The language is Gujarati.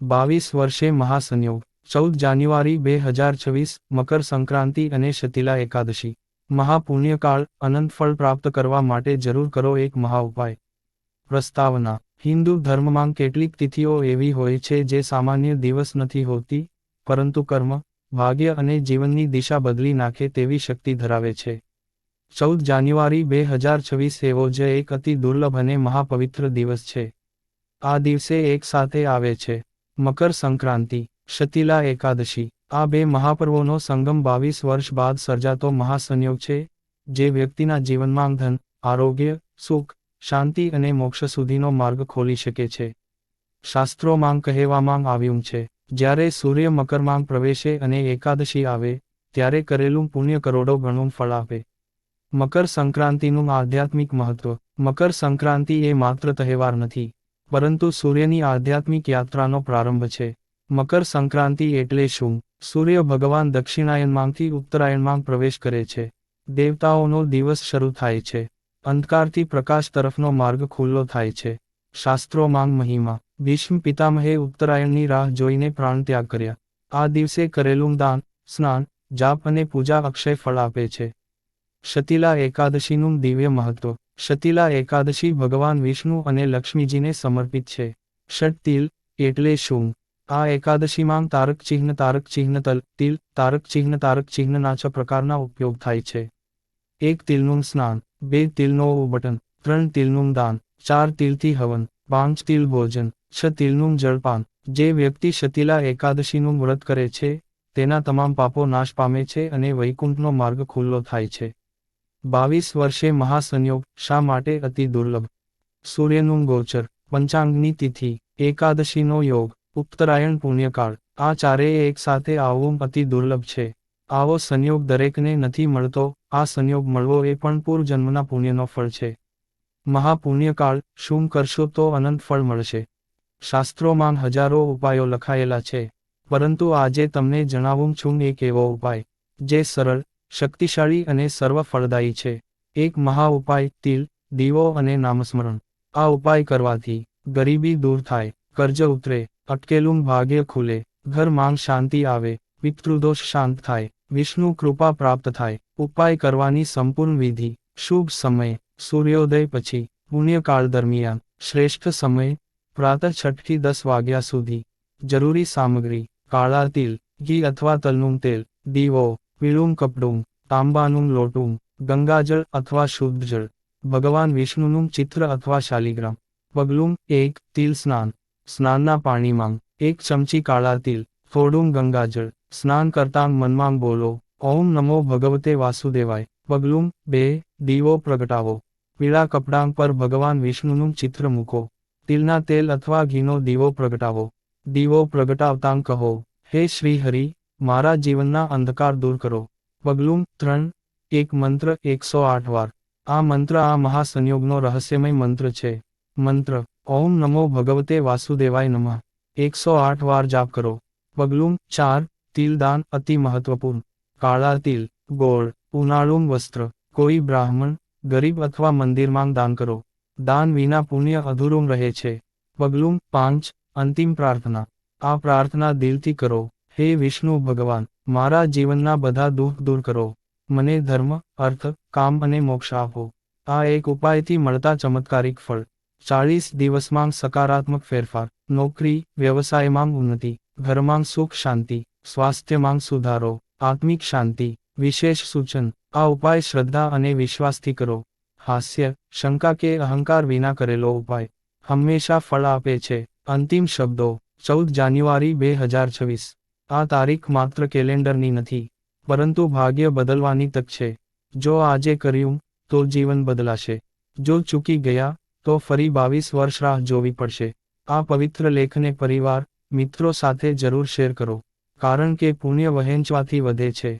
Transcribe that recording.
બાવીસ વર્ષે મહાસંયોગ, ચૌદ જાન્યુઆરી બે હજાર છવ્વીસ, મકર સંક્રાંતિ અને શતિલા એકાદશી. મહાપુણ્યકાળ અનંત ફળ પ્રાપ્ત કરવા માટે જરૂર કરો એક મહા ઉપાય. પ્રસ્તાવના, હિન્દુ ધર્મમાં કેટલીક તિથિઓ એવી હોય છે જે સામાન્ય દિવસ નથી હોતી, પરંતુ કર્મ, ભાગ્ય અને જીવનની દિશા બદલી નાખે તેવી શક્તિ ધરાવે છે. ચૌદ જાન્યુઆરી બે હજાર છવ્વીસ એવો જ એક અતિ દુર્લભ અને મહાપવિત્ર દિવસ છે. આ દિવસે એક સાથે આવે છે. મકર સંક્રાંતિ, શતિલા એકાદશી, આ બે મહાપર્વોનો સંગમ બાવીસ વર્ષ બાદ સર્જાતો મહાસંયોગ છે, જે વ્યક્તિના જીવનમાં ધન, આરોગ્ય, સુખ, શાંતિ અને મોક્ષ સુધીનો માર્ગ ખોલી શકે છે. શાસ્ત્રોમાં કહેવામાં આવ્યું છે, જ્યારે સૂર્ય મકરમાં પ્રવેશે અને એકાદશી આવે, ત્યારે કરેલું પુણ્ય કરોડો ગણું ફળ આપે. મકર સંક્રાંતિનું આધ્યાત્મિક મહત્વ, મકર સંક્રાંતિ એ માત્ર તહેવાર નથી પરંતુ સૂર્યની આધ્યાત્મિક યાત્રાનો પ્રારંભ છે. મકર સંક્રાંતિ એટલે શું? સૂર્ય ભગવાન દક્ષિણાયનમાંથી ઉત્તરાયણમાં પ્રવેશ કરે છે. દેવતાઓનો દિવસ શરૂ થાય છે. અંધકારથી પ્રકાશ તરફનો માર્ગ ખુલ્લો થાય છે. શાસ્ત્રોમાં મહિમા. ભીષ્મ પિતામહે ઉત્તરાયણની રાહ જોઈને પ્રાણત્યાગ કર્યા. આ દિવસે કરેલું દાન, સ્નાન, જાપ અને પૂજા અક્ષય ફળ આપે છે. શતિલા એકાદશીનું દિવ્ય મહત્વ. શતિલા એકાદશી ભગવાન વિષ્ણુ અને લક્ષ્મીજીને સમર્પિત છે. ષટતિલ એટલે શું? આ એકાદશીમાં તારક ચિહ્ન તારક ચિહ્ન, તલ, તિલ, તારક ચિહ્ન, તારક ચિહ્નના છ પ્રકારના ઉપયોગ થાય છે. એક તિલનું સ્નાન, બે તિલનો બટન ત્રણ તિલનું દાન, ચાર તિલથી હવન, પાંચ તિલ ભોજન, છ તિલનું જળપાન. જે વ્યક્તિ શતિલા એકાદશીનું વ્રત કરે છે, તેના તમામ પાપો નાશ પામે છે અને વૈકુંઠનો માર્ગ ખુલ્લો થાય છે. બાવીસ વર્ષે મહાસંયોગ શા માટે અતિ દુર્લભ? સૂર્યનું ગોચર, પંચાંગની તિથિ, એકાદશીનો યોગ, ઉત્તરાયણ પુણ્યકાળ, આ ચારેય એક સાથે આવવું અતિ દુર્લભ છે. આવો સંયોગ દરેકને નથી મળતો, આ સંયોગ મળવો એ પણ પૂર્વજન્મના પુણ્યનો ફળ છે. મહાપુણ્યકાળ, શું કરશો તો અનંત ફળ મળશે. શાસ્ત્રોમાં હજારો ઉપાયો લખાયેલા છે. પરંતુ આજે તમને જણાવું છું એક એવો ઉપાય, જે સરળ શક્તિશાળી અને સર્વ ફળદાયી છે. એક મહા ઉપાય, તિલ, દીવો અને નામસ્મરણ. આ ઉપાય કરવાથી ગરીબી દૂર થાય, કર્જ ઉતરે, અટકેલું ભાગ્ય ખુલે, ઘર માંગ શાંતિ આવે, પિતૃદોષ શાંત થાય, વિષ્ણુ કૃપા પ્રાપ્ત થાય. ઉપાય કરવાની સંપૂર્ણ વિધિ, શુભ સમય, સૂર્યોદય પછી, પુણ્યકાળ દરમિયાન, શ્રેષ્ઠ સમય, પ્રાતઃ છઠથી દસ વાગ્યા સુધી. જરૂરી સામગ્રી, કાળા તિલ, ઘી અથવા તલનું તેલ, દીવો પીળું કપડું, તાંબાનું લોટું, ગંગાજળ અથવા શુદ્ધ જળ, ભગવાન વિષ્ણુનું ચિત્ર અથવા શાલિગ્રામ. પગલું એક, તિલ સ્નાન. સ્નાનના પાણીમાં એક ચમચી કાળા તિલ, થોડું ગંગાજળ. સ્નાન કરતાં મનમાં બોલો, ઓમ નમો ભગવતે વાસુદેવાય. પગલું બે, દીવો પ્રગટાવો. પીળા કપડાં પર ભગવાન વિષ્ણુનું ચિત્ર મૂકો. તિલના તેલ અથવા ઘીનો દીવો પ્રગટાવો. દીવો પ્રગટાવતાં કહો, હે શ્રી હરિ મારા જીવનના અંધકાર દૂર કરો. પગલું ત્રણ, એક મંત્ર, એકસો આઠ વાર. આ મંત્ર આ મહાસંયોગનો રહસ્યમય મંત્ર છે. મંત્ર, ઓમ નમો ભગવતે વાસુદેવાય નમઃ. એકસો આઠ વાર જાપ કરો. પગલું ચાર, તિલદાન અતિ મહત્વપૂર્ણ. કાળા તિલ, ગોળ, ઉનાળું વસ્ત્ર. કોઈ બ્રાહ્મણ, ગરીબ અથવા મંદિરમાં દાન કરો. દાન વિના પુણ્ય અધૂરું રહે છે. પગલું પાંચ, અંતિમ પ્રાર્થના. આ પ્રાર્થના દિલથી કરો. હે વિષ્ણુ ભગવાન, મારા જીવનના બધા દુઃખ દૂર કરો. મને ધર્મ, અર્થ, કામ અને મોક્ષ આપો. આ એક ઉપાયથી મળતા ચમત્કારિક ફળ. ચાળીસ દિવસમાં સકારાત્મક ફેરફાર. નોકરી, વ્યવસાયમાં ઉન્નતિ. ઘરમાં સુખ શાંતિ. સ્વાસ્થ્યમાં સુધારો. આત્મિક શાંતિ. વિશેષ સૂચન. આ ઉપાય શ્રદ્ધા અને વિશ્વાસથી કરો. હાસ્ય, શંકા કે અહંકાર વિના કરેલો ઉપાય. હંમેશા ફળ આપે છે. અંતિમ શબ્દો. ચૌદ જાન્યુઆરી બે હજાર છવ્વીસ. આ તારીખ માત્ર કેલેન્ડરની નથી, પરંતુ ભાગ્ય બદલવાની તક છે. જો આજે કર્યું, તો જીવન બદલાશે. જો ચૂકી ગયા, તો ફરી બાવીસ વર્ષ રાહ જોવી પડશે. આ પવિત્ર લેખને પરિવાર, મિત્રો સાથે જરૂર શેર કરો, કારણ કે પુણ્ય વહેંચવાથી વધે છે.